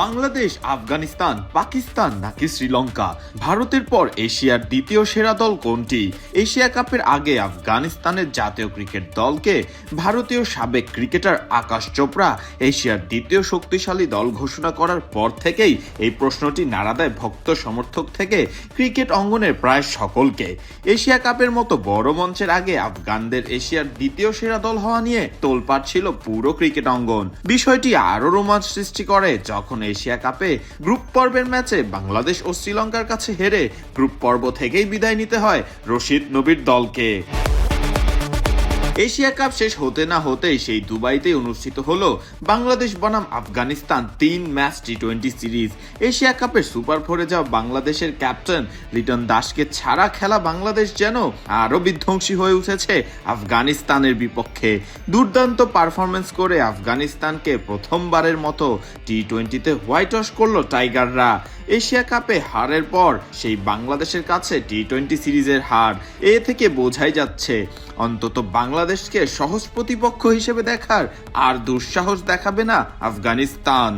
বাংলাদেশ, আফগানিস্তান, পাকিস্তান নাকি শ্রীলঙ্কা? ভারতের পর এশিয়ার দ্বিতীয় সেরা দল কোনটি? এশিয়া কাপের আগে আফগানিস্তানের জাতীয় ক্রিকেট দলকে ভারতীয় সাবেক ক্রিকেটার আকাশ চোপড়া এশিয়ার দ্বিতীয় শক্তিশালী দল ঘোষণা করার পর থেকেই এই প্রশ্নটি নাড়া দেয় ভক্ত সমর্থক থেকে ক্রিকেট অঙ্গনের প্রায় সকলকে। এশিয়া কাপের মতো বড় মঞ্চের আগে আফগানদের এশিয়ার দ্বিতীয় সেরা দল হওয়া নিয়ে তোলপাড় ছিল পুরো ক্রিকেট অঙ্গন। বিষয়টি আরও রোমাঞ্চ সৃষ্টি করে যখন এশিয়া কাপে গ্রুপ পর্বের ম্যাচে বাংলাদেশ ও শ্রীলঙ্কার কাছে হেরে গ্রুপ পর্ব থেকেই বিদায় নিতে হয় রশিদ নবীর দলকে। এশিয়া কাপ শেষ হতে না হতেই সেই দুবাইতে অনুষ্ঠিত হলো বাংলাদেশ বনাম আফগানিস্তান তিন match T twenty series. Asia কাপের সুপার ফোরে যাওয়া বাংলাদেশের ক্যাপ্টেন লিটন দাসকে ছাড়া খেলা বাংলাদেশ যেন আরও বিধ্বংসী হয়ে উঠেছে আফগানিস্তানের বিপক্ষে। দুর্দান্ত পারফরমেন্স করে আফগানিস্তানকে প্রথমবারের মতো টি টোয়েন্টিতে হোয়াইট ওয়াশ করল টাইগাররা। এশিয়া কাপে হারের পর সেই বাংলাদেশের কাছে টি টোয়েন্টি সিরিজের হার। এ থেকে বোঝাই যাচ্ছে, অন্তত বাংলাদেশকে সহজ প্রতিপক্ষ হিসেবে দেখার আর দুঃসাহস দেখাবে না আফগানিস্তান।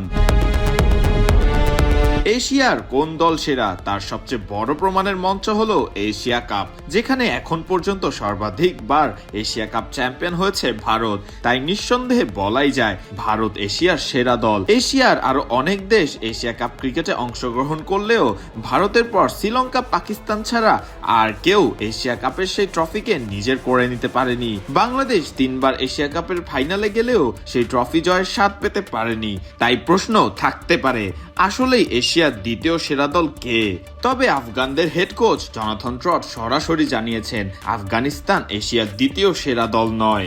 এশিয়ার কোন দল সেরা, তার সবচেয়ে বড় প্রমাণের মঞ্চ হলো এশিয়া কাপ, যেখানে এখন পর্যন্ত সর্বাধিকবার এশিয়া কাপ চ্যাম্পিয়ন হয়েছে ভারত। তাই নিঃসন্দেহে বলাই যায়, ভারত এশিয়ার সেরা দল। এশিয়ার আরও অনেক দেশ এশিয়া কাপ ক্রিকেটে অংশগ্রহণ করলেও ভারতের পর শ্রীলঙ্কা, পাকিস্তান ছাড়া আর কেউ এশিয়া কাপের সেই ট্রফিকে নিজের করে নিতে পারেনি। বাংলাদেশ তিনবার এশিয়া কাপের ফাইনালে গেলেও সেই ট্রফি জয়ের স্বাদ পেতে পারেনি। তাই প্রশ্ন থাকতে পারে, আসলেই এশিয়ার দ্বিতীয় সেরা দল কে? তবে আফগানদের হেড কোচ জনাথন ট্রট সরাসরি জানিয়েছেন, আফগানিস্তান এশিয়ার দ্বিতীয় সেরা দল নয়।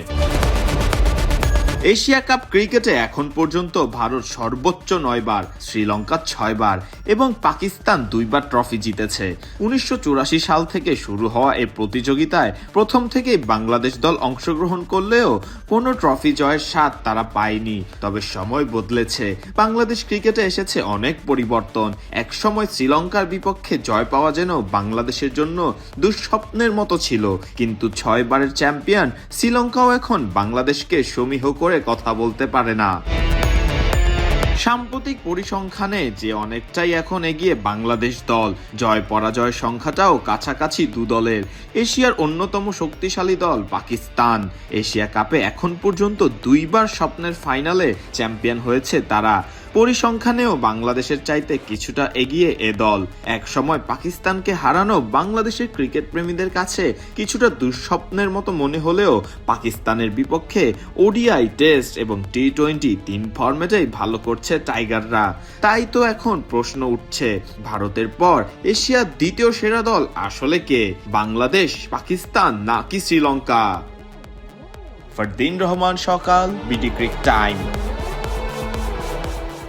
এশিয়া কাপ ক্রিকেটে এখন পর্যন্ত ভারত সর্বোচ্চ নয়বার, শ্রীলঙ্কা ছয়বার এবং পাকিস্তান দুইবার ট্রফি জিতেছে। উনিশশো চুরাশি সাল থেকে শুরু হওয়া এই প্রতিযোগিতায় প্রথম থেকেই বাংলাদেশ দল অংশগ্রহণ করলেও কোনো ট্রফি জয়ের স্বাদ তারা পায়নি। তবে সময় বদলেছে। বাংলাদেশ ক্রিকেটে এসেছে অনেক পরিবর্তন। একসময় শ্রীলঙ্কার বিপক্ষে জয় পাওয়া যেন বাংলাদেশের জন্য দুঃস্বপ্নের মতো ছিল। কিন্তু ছয়বারের চ্যাম্পিয়ন শ্রীলঙ্কাও এখন বাংলাদেশকে সমীহ করে কথা বলতে পারে না। সাম্প্রতিক পরিসংখ্যানে যে অনেকটাই এখন এগিয়ে বাংলাদেশ দল, জয় পরাজয় সংখ্যাটাও কাছাকাছি দু দলের। এশিয়ার অন্যতম শক্তিশালী দল পাকিস্তান। এশিয়া কাপে এখন পর্যন্ত দুইবার স্বপ্নের ফাইনালে চ্যাম্পিয়ন হয়েছে তারা। পরিসংখ্যানেও বাংলাদেশের চাইতে কিছুটা এগিয়ে এ দল। এক সময় পাকিস্তানকে হারানো বাংলাদেশের ক্রিকেট প্রেমীদের কাছে কিছুটা দুঃস্বপ্নের মতো মনে হলেও পাকিস্তানের বিপক্ষে ওডিআই টেস্ট এবং টি টোয়েন্টি তিন ফরম্যাটেই ভালো করছে টাইগাররা। তাই তো এখন প্রশ্ন উঠছে, ভারতের পর এশিয়ার দ্বিতীয় সেরা দল আসলে কে? বাংলাদেশ, পাকিস্তান নাকি শ্রীলঙ্কা? ফরদিন রহমান সকাল বিডি ক্রিক টাইম।